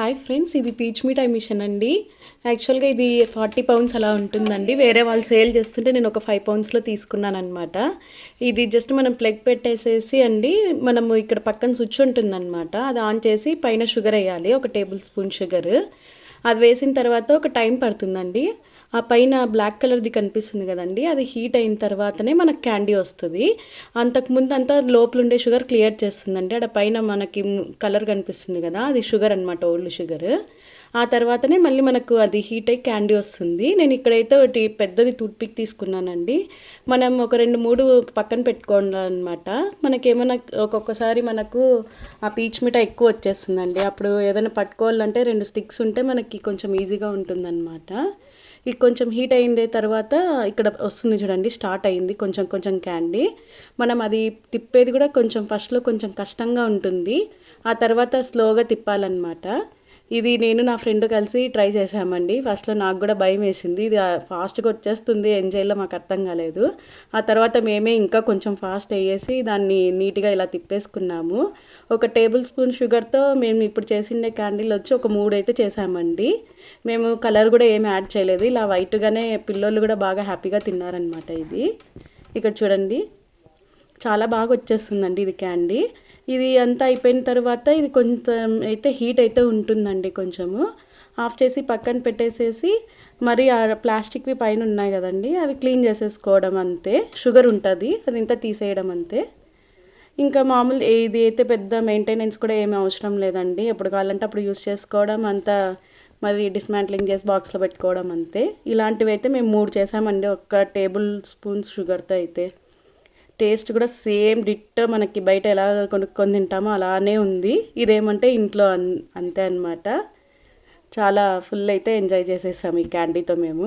Hi friends ఇది పీచ్ మిఠాయి మిషన్ అండి. యాక్చువల్గా ఇది ఫార్టీ పౌండ్స్ అలా ఉంటుందండి. వేరే వాళ్ళు సేల్ చేస్తుంటే నేను ఒక ఫైవ్ పౌండ్స్లో తీసుకున్నాను అనమాట ఇది జస్ట్ మనం ప్లగ్ పెట్టేసేసి అండి మనము ఇక్కడ పక్కన స్విచ్ ఉంటుందన్నమాట. అది ఆన్ చేసి పైన షుగర్ వేయాలి ఒక టేబుల్ స్పూన్ షుగర్ అది వేసిన తర్వాత ఒక టైం పడుతుందండి. ఆ పైన బ్లాక్ కలర్ది కనిపిస్తుంది కదండి. అది హీట్ అయిన తర్వాతనే మనకు క్యాండీ వస్తుంది. అంతకుముందు అంతా లోపల ఉండే షుగర్ క్లియర్ చేస్తుందండి. అక్కడ పైన మనకి కలర్ కనిపిస్తుంది కదా అది షుగర్ అనమాట ఓల్డ్ షుగర్. ఆ తర్వాతనే మళ్ళీ మనకు అది హీట్ అయ్యి క్యాండీ వస్తుంది. నేను ఇక్కడైతే ఒకటి పెద్దది టూత్పిక్ తీసుకున్నానండి. మనం ఒక రెండు మూడు పక్కన పెట్టుకోవాలన్నమాట. మనకేమైనా ఒక్కొక్కసారి మనకు ఆ పీచ్ మిఠాయి ఎక్కువ వచ్చేస్తుందండి. అప్పుడు ఏదైనా పట్టుకోవాలంటే రెండు స్టిక్స్ ఉంటే మనకి కొంచెం ఈజీగా ఉంటుందన్నమాట. కొంచెం హీట్ అయిన తర్వాత ఇక్కడ వస్తుంది చూడండి స్టార్ట్ అయింది కొంచెం కొంచెం క్యాండీ. మనం అది తిప్పేది కూడా కొంచెం ఫస్ట్లో కొంచెం కష్టంగా ఉంటుంది. ఆ తర్వాత స్లోగా తిప్పాలన్నమాట. ఇది నేను నా ఫ్రెండ్ కలిసి ట్రై చేసామండి ఫస్ట్లో నాకు కూడా భయం వేసింది. ఇది ఫాస్ట్గా వచ్చేస్తుంది. ఏం చేయాలో మాకు అర్థం కాలేదు. ఆ తర్వాత మేమే ఇంకా కొంచెం ఫాస్ట్ అయ్యేసి దాన్ని నీట్గా ఇలా తిప్పేసుకున్నాము. ఒక టేబుల్ స్పూన్ షుగర్తో మేము ఇప్పుడు చేసిండే క్యాండిల్ వచ్చి ఒక మూడు అయితే చేసామండి మేము కలర్ కూడా ఏమి యాడ్ చేయలేదు. ఇలా వైట్గానే పిల్లోళ్ళు కూడా బాగా హ్యాపీగా తిన్నారనమాట ఇది. ఇక్కడ చూడండి. చాలా బాగా వచ్చేస్తుందండి ఇది క్యాండీ. ఇది అంతా అయిపోయిన తర్వాత ఇది కొంచెం అయితే హీట్ అయితే ఉంటుందండి కొంచెము. ఆఫ్ చేసి పక్కన పెట్టేసేసి మరి ఆ ప్లాస్టిక్వి పైన ఉన్నాయి కదండి అవి క్లీన్ చేసేసుకోవడం అంతే. షుగర్ ఉంటుంది అది ఇంత తీసేయడం అంతే. ఇంకా మామూలు ఇది అయితే పెద్ద మెయింటెనెన్స్ కూడా ఏమీ అవసరం లేదండి. ఎప్పుడు కావాలంటే అప్పుడు యూస్ చేసుకోవడం అంతా మరి డిస్మాంట్లింగ్ చేసి బాక్స్లో పెట్టుకోవడం అంతే. ఇలాంటివి అయితే మేము మూడు చేసామండి ఒక్క టేబుల్ స్పూన్స్ షుగర్తో అయితే. టేస్ట్ కూడా సేమ్ డిట్ మనకి బయట ఎలా కొనుక్కొని తింటామో అలానే ఉంది. ఇదేమంటే ఇంట్లో అంతే అనమాట చాలా ఫుల్ అయితే ఎంజాయ్ చేసేసాము ఈ క్యాండీతో మేము.